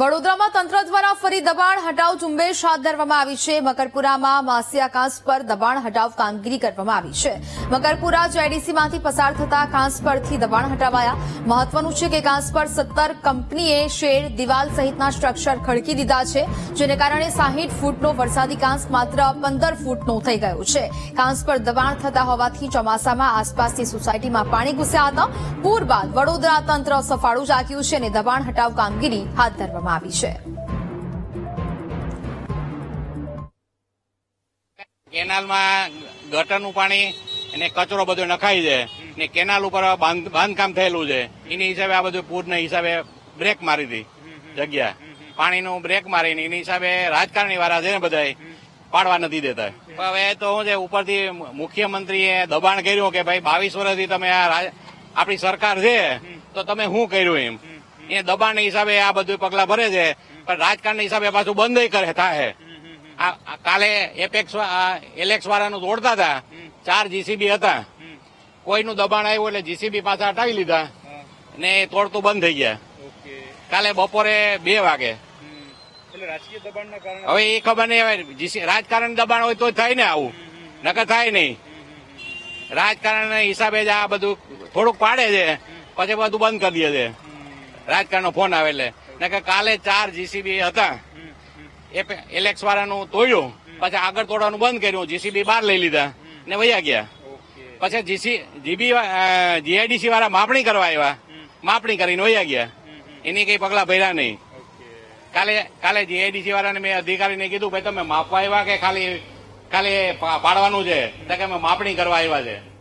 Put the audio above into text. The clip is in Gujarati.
વડોદરામાં તંત્ર દ્વારા ફરી દબાણ હટાવ ઝુંબેશ હાથ ધરવામાં આવી છે. મકરપુરામાં માસિયા કાંસ પર દબાણ હટાવ કામગીરી કરવામાં આવી છે. મકરપુરા જેડીસીમાંથી પસાર થતા કાંસ પરથી દબાણ હટાવાયા. મહત્વનું છે કે કાંસ પર સત્તર કંપનીએ શેડ, દિવાલ સહિતના સ્ટ્રક્ચર ખડકી દીધા છે, જેને કારણે સાહીઠ ફૂટનો વરસાદી કાંસ માત્ર પંદર ફૂટનો થઈ ગયો છે. કાંસ પર દબાણ થતા હોવાથી ચોમાસામાં આસપાસની સોસાયટીમાં પાણી ઘૂસ્યા હતા. પૂર બાદ વડોદરા તંત્ર સફાળું જાગ્યું છે અને દબાણ હટાવ કામગીરી હાથ ધરવામાં આવી છે. ગટરનું પાણી અને કચરો બધો નખાય છે ને કેનાલ ઉપર બાંધકામ થયેલું છે. એની હિસાબે આ બધું પૂરના હિસાબે બ્રેક મારી હતી જગ્યા. પાણીનું બ્રેક મારીને એની હિસાબે રાજકારણી વાળા છે ને બધા પાડવા નથી દેતા. હવે તો શું છે, ઉપરથી મુખ્યમંત્રીએ દબાણ કર્યું કે ભાઈ બાવીસ વર્ષથી તમે આ આપણી સરકાર છે, તો તમે શું કર્યું એમ? એ દબાણના હિસાબે આ બધું પગલા ભરે છે. પણ રાજકારણના હિસાબે પાછું બંધ કરે થાય. કાલે એપેક્સ એલેક્સ વાળાનું તોડતા હતા. ચાર જીસીબી હતા. કોઈનું દબાણ આવ્યું એટલે જીસીબી પાછા હટાવી લીધા. ને એ તોડતું બંધ થઈ ગયા. કાલે બપોરે બે વાગે. હવે એ ખબર નહીં રાજકારણ દબાણ હોય તો થાય ને આવું. નકર થાય નહીં. રાજકારણ હિસાબે જ આ બધું થોડુંક પાડે છે. પછી બધું બંધ કરી દે છે. રાજકારણનો ફોન આવે એટલે નકર કાલે ચાર જીસીબી હતા. એલેક્સ વાળાનું તોડ્યું. પછી આગળ તોડવાનું બંધ કર્યું. જીસીબી બહાર લઈ લીધા. ને વયા ગયા. પછી જીસી જીબી જીઆઈડીસી વાળા માપણી કરવા આવ્યા. માપણી કરીને વયા ગયા. એની કઈ પગલા ભર્યા નહીં. કાલે કાલે જીઆઈડીસી વાળાને મેં અધિકારીને કીધું, ભાઈ, તમે માપવા આવ્યા કે ખાલી ખાલી પાડવાનું છે? કે અમે માપણી કરવા આવ્યા છે.